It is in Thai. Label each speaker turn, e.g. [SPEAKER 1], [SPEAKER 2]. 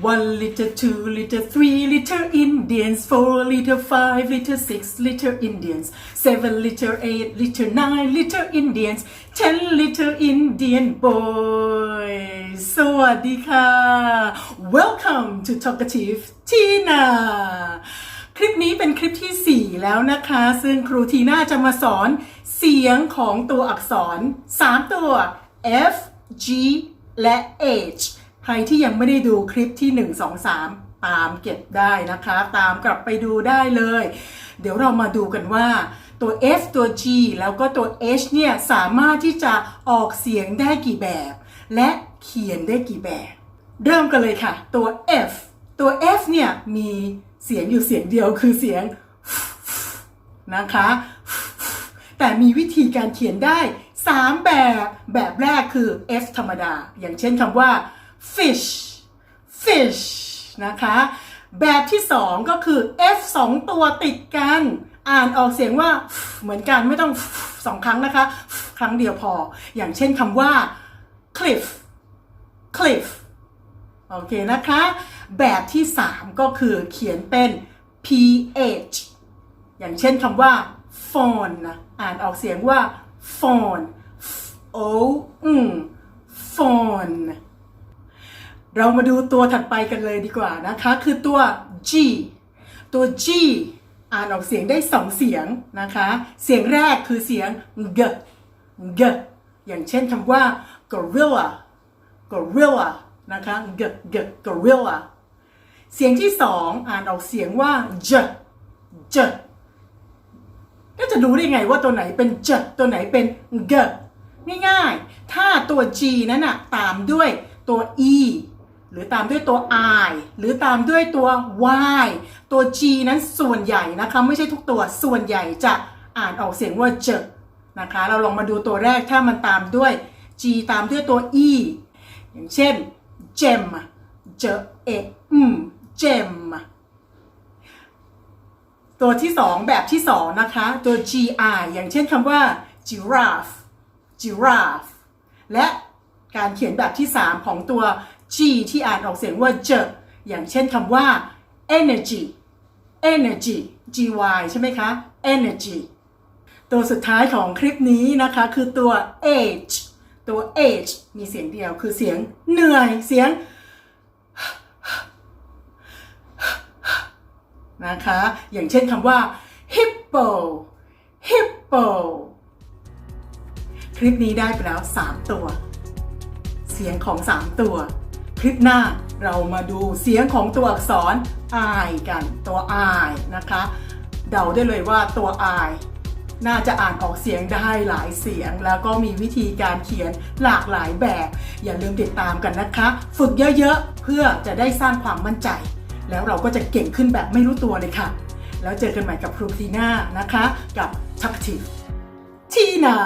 [SPEAKER 1] One liter, two liter, three liter Indians, four liter, five liter, six liter Indians, seven liter, eight liter, nine liter Indians, ten liter Indian boys สวัสดีค่ะ Welcome to Talkative Tina คลิปนี้เป็นคลิปที่ 4 แล้วนะคะ ซึ่งครูทีน่าจะมาสอนเสียงของตัวอักษร 3 ตัว F G และ H ใครที่ยังไม่ได้ดูคลิปที่ 1 2 3 ตามเก็บได้นะคะ ตามกลับไปดูได้เลย เดี๋ยวเรามาดูกันว่าตัว F ตัว G แล้วก็ตัว H เนี่ยสามารถที่จะออกเสียงได้กี่แบบ และเขียนได้กี่แบบ เริ่มกันเลยค่ะ ตัว F ตัว F เนี่ยมีเสียงอยู่เสียงเดียวคือเสียงนะคะ แต่มีวิธีการเขียนได้ 3 แบบ แบบแรกคือ F ธรรมดา อย่างเช่นคำว่า fish fish นะคะ แบบที่2ก็คือ F 2ตัวติดกัน อ่านออกเสียงว่า เหมือนกันไม่ต้องสองครั้งนะคะ ครั้งเดียวพอ อย่างเช่นคำว่า cliff cliff โอเคนะคะ แบบที่3ก็คือเขียนเป็น ph อย่างเช่นคำว่า phone นะอ่านออกเสียงว่า phone o อืม phone เรามาดูตัวถัดไปกันเลยดีกว่านะคะ คือตัว G ตัว G อ่านออกเสียงได้สองเสียงนะคะ เสียงแรกคือเสียง g g อย่างเช่นคำว่า gorilla gorilla นะคะ g g gorilla เสียงที่สองอ่านออกเสียงว่า j j ก็จะรู้ได้ไงว่าตัวไหนเป็น j ตัวไหนเป็น g ง่ายๆ ถ้าตัว G นั้นนะตามด้วยตัว E หรือตามด้วยตัว I หรือตามด้วยตัว Y ตัว G นั้นส่วนใหญ่นะคะไม่ใช่ทุกตัวส่วนใหญ่จะอ่านออกเสียงว่า j นะคะ เราลองมาดูตัวแรกถ้ามันตามด้วย G ตามด้วยตัว E อย่างเช่น gem เจเออืม gem ตัวที่สองแบบที่สองนะคะตัว gi อย่างเช่นคำว่า giraffe giraffe และการเขียนแบบที่ 3 ของตัว g ที่อ่านออกเสียงว่า j อย่างเช่นคำว่า energy energy gy ใช่ไหมคะ energy ตัวสุดท้ายของคลิปนี้นะคะคือตัว h ตัว h มีเสียงเดียวคือเสียงเหนื่อยเสียงนะคะ อย่างเช่นคำว่า hippo hippo คลิปนี้ได้ไปแล้ว 3 ตัว เสียงของ 3 ตัว คลิปหน้าเรามาดูเสียงของตัวอักษร I กันตัว I นะคะ เดาได้เลยว่าตัว I น่าจะอ่านออกเสียงได้หลายเสียง แล้วก็มีวิธีการเขียนหลากหลายแบบ อย่าลืมติดตามกันนะคะ ฝึกเยอะๆ เพื่อจะได้สร้างความมั่นใจ แล้วเราก็จะเก่งขึ้นแบบไม่รู้ตัวเลยค่ะ แล้วเจอกันใหม่กับครูทีน่านะคะ กับ Talkative ทีน่า